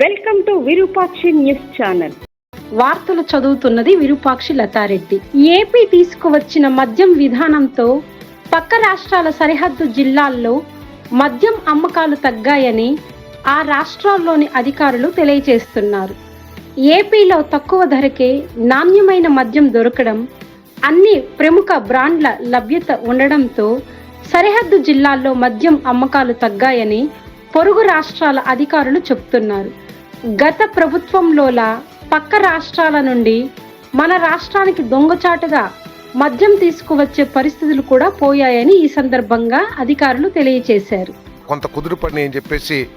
Welcome to Virupakshi news channel వార్తలు చదువుతున్నది Virupakshi Latha Reddy. AP తీసుకువచ్చిన మద్యం విధానంతో పక్క రాష్ట్రాల సరిహద్దు జిల్లాల్లో మద్యం అమ్మకాలు తగ్గాయని ఆ రాష్ట్రాల్లోని అధికారులు తెలియజేస్తున్నారు. ఏపీలో తక్కువ ధరకే నాణ్యమైన మద్యం దొరకడం అన్ని ప్రముఖ బ్రాండ్ల లభ్యత ఉండడంతో సరిహద్దు జిల్లాల్లో మద్యం అమ్మకాలు తగ్గాయని పొరుగు రాష్ట్రాల అధికారులు చెబుతున్నారు గత ప్రభుత్వంలోలా పక్క రాష్ట్రాల నుండి మన రాష్ట్రానికి దొంగచాటుగా మద్యం తీసుకువచ్చే పరిస్థితులు కూడా పోయాయని ఈ సందర్భంగా అధికారులు తెలియజేశారు కొంత కుదురుపడినాయి అని చెప్పేసి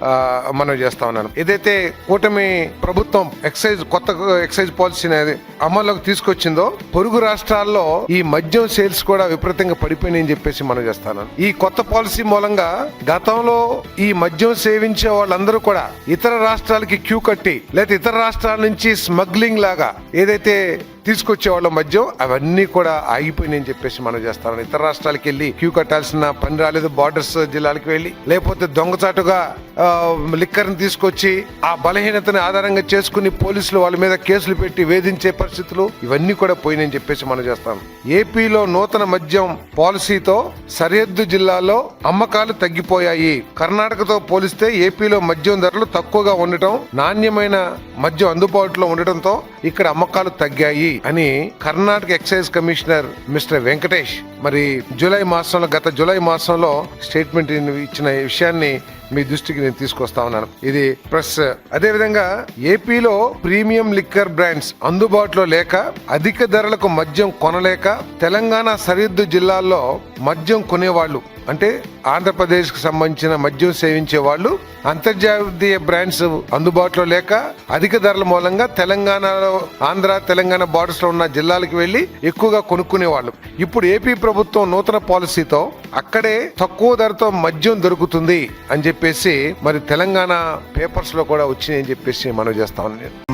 మనం చేస్తా ఉన్నాను. ఏదైతే కూటమి ప్రభుత్వం ఎక్సైజ్ కొత్త ఎక్సైజ్ పాలసీ అనేది అమల్లోకి తీసుకొచ్చిందో పొరుగు రాష్ట్రాల్లో ఈ మద్యం సేల్స్ కూడా విపరీతంగా పడిపోయినాయని చెప్పేసి మనం చేస్తాను. ఈ కొత్త పాలసీ మూలంగా గతంలో ఈ మద్యం సేవించే వాళ్ళందరూ కూడా ఇతర రాష్ట్రాలకి క్యూ కట్టి లేదా ఇతర రాష్ట్రాల నుంచి స్మగ్లింగ్ లాగా ఏదైతే తీసుకొచ్చే వాళ్ళ మద్యం అవన్నీ కూడా ఆగిపోయినాయని చెప్పేసి మనం చేస్తాం ఇతర రాష్ట్రాలకు వెళ్ళి క్యూ కట్టాల్సిన పని రాలేదు బార్డర్స్ జిల్లాలకు వెళ్ళి లేకపోతే దొంగచాటుగా లిక్కర్ని తీసుకొచ్చి ఆ బలహీనతని ఆధారంగా చేసుకుని పోలీసులు వాళ్ళ మీద కేసులు పెట్టి వేధించే పరిస్థితులు ఇవన్నీ కూడా పోయినాయని చెప్పేసి మనం చేస్తాం. ఏపీలో నూతన మద్యం పాలసీతో సరిహద్దు జిల్లాలో అమ్మకాలు తగ్గిపోయాయి. కర్ణాటకతో పోలిస్తే ఏపీలో మద్యం ధరలు తక్కువగా ఉండటం నాణ్యమైన మద్యం అందుబాటులో ఉండటంతో ఇక్కడ అమ్మకాలు తగ్గాయి అని Karnataka excise commissioner mister Venkatesh మరి జూలై మాసంలో గత జూలై మాసంలో స్టేట్మెంట్ ఇచ్చిన విషయాన్ని మీ దృష్టికి నేను తీసుకొస్తా ఉన్నాను. ఇది ప్రెస్. అదే విధంగా ఏపీలో ప్రీమియం లిక్కర్ బ్రాండ్స్ అందుబాటులో లేక అధిక ధరలకు మద్యం కొనలేక తెలంగాణ సరిహద్దు జిల్లాల్లో మద్యం కొనేవాళ్ళు అంటే ఆంధ్రప్రదేశ్కు సంబంధించిన మద్యం సేవించే వాళ్ళు అంతర్జాతీయ బ్రాండ్స్ అందుబాటులో లేక అధిక ధరల మూలంగా తెలంగాణలో ఆంధ్ర తెలంగాణ బార్డర్స్లో ఉన్న జిల్లాలకు వెళ్ళి ఎక్కువగా కొనుక్కునేవాళ్ళు ఇప్పుడు ఏపీ ప్రభుత్వం నూతన పాలసీతో అక్కడే తక్కువ ధరతో మద్యం దొరుకుతుంది అని చెప్పేసి మరి తెలంగాణ పేపర్స్లో కూడా వచ్చినాయి అని చెప్పేసి మనం చేస్తా ఉన్నాను.